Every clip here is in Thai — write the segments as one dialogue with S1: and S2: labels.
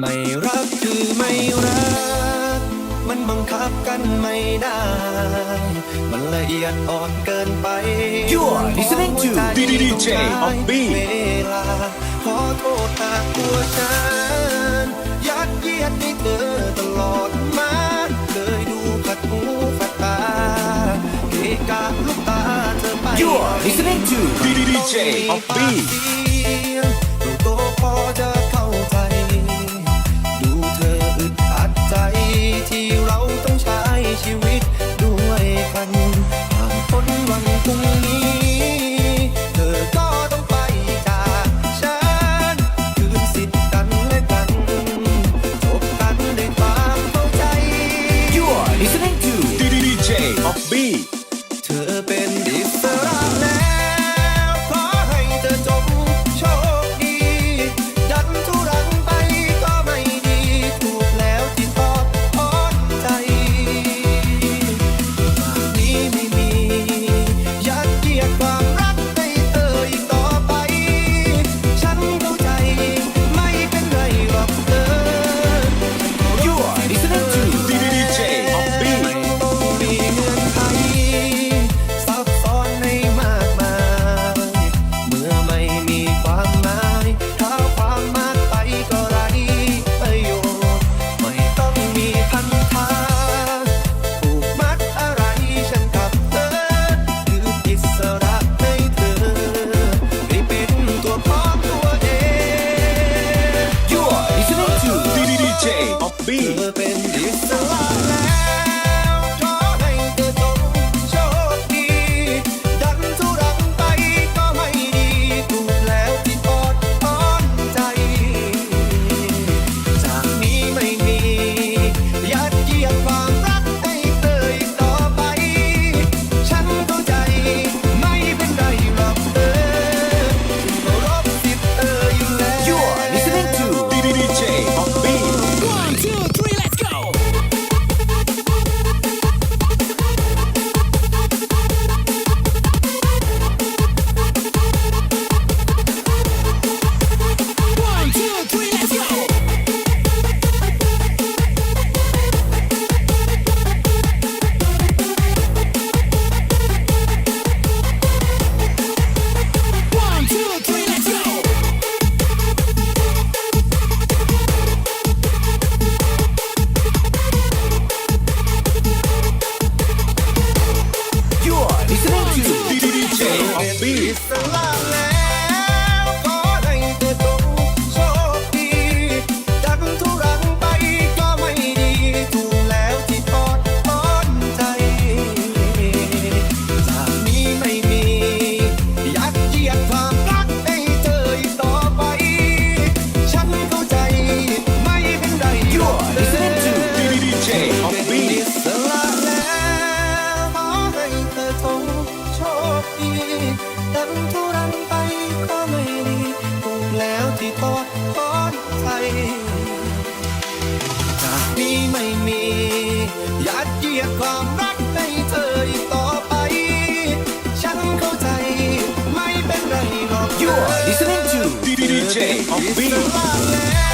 S1: ไม่รักคือไม่รัก มันบังคับกันไม่ได้ มันละเอียดอ่อนเกินไป
S2: You are listening to DDJ of B
S1: ขอโทษหากตัวฉันยัดเยียดให้เธอตลอดมาเคยดูขัดหูขัดตาเกะกะลูกตาเธอไป
S2: You are listening to DDJ of B be it's to
S1: DJ Offbeat. ความรักให้เธออีกต่อไป ฉันเข้าใจไม่เป็นไรหรอก
S2: You're listening to DJ of B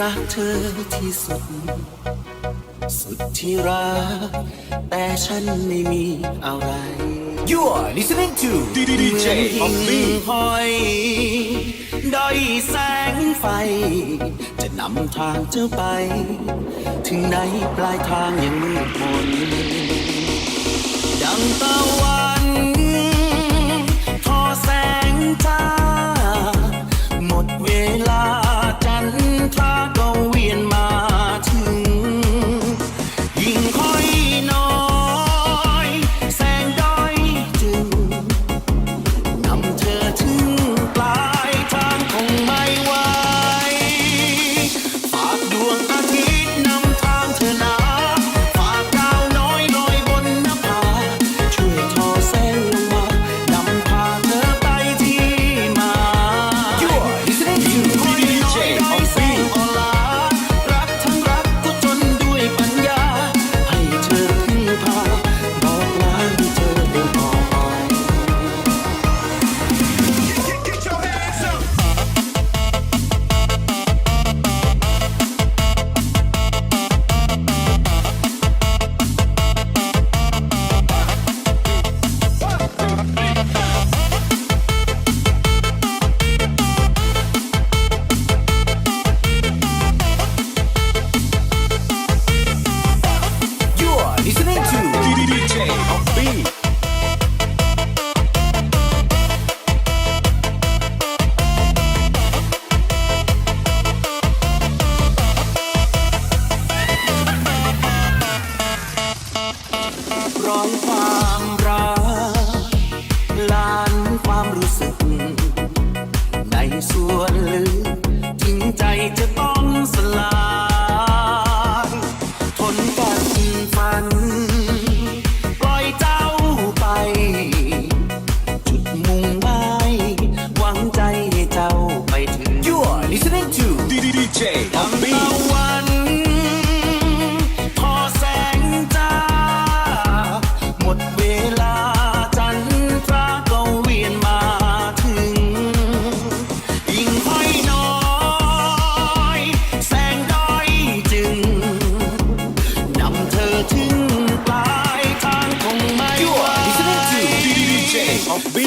S1: รักเธอที่สุด สุดที่รัก แต่ฉันไม่มีอะ
S3: ไร
S2: You are listening to DJ of me
S3: หอยดอยแสงไฟ จะนำทางเธอไป ถึงไหนปลายทางยังมืดมนดังตะวัน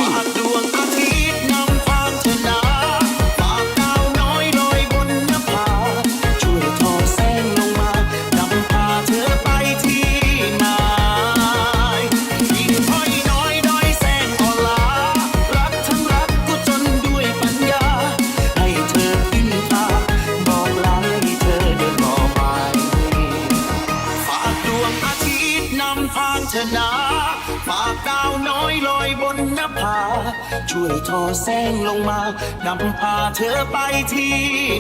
S3: 啊 ช่วยทอแซงลงมานำพาเธอไปที่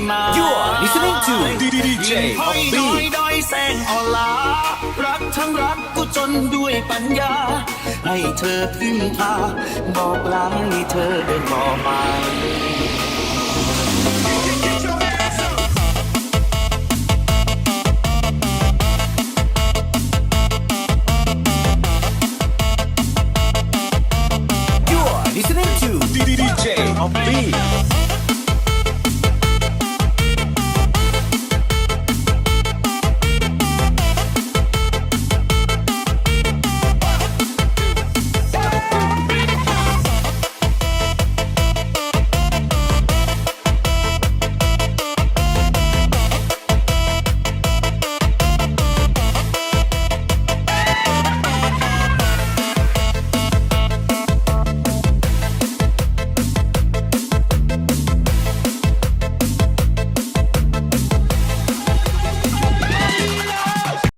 S3: มา
S2: You're listening to DJ
S3: ห้อยดอยดอยแสงออลารักทั้งรักกูจนด้วยปัญญา ให้เธอพึ่งพาบอกลาให้เธอเดินต่อไป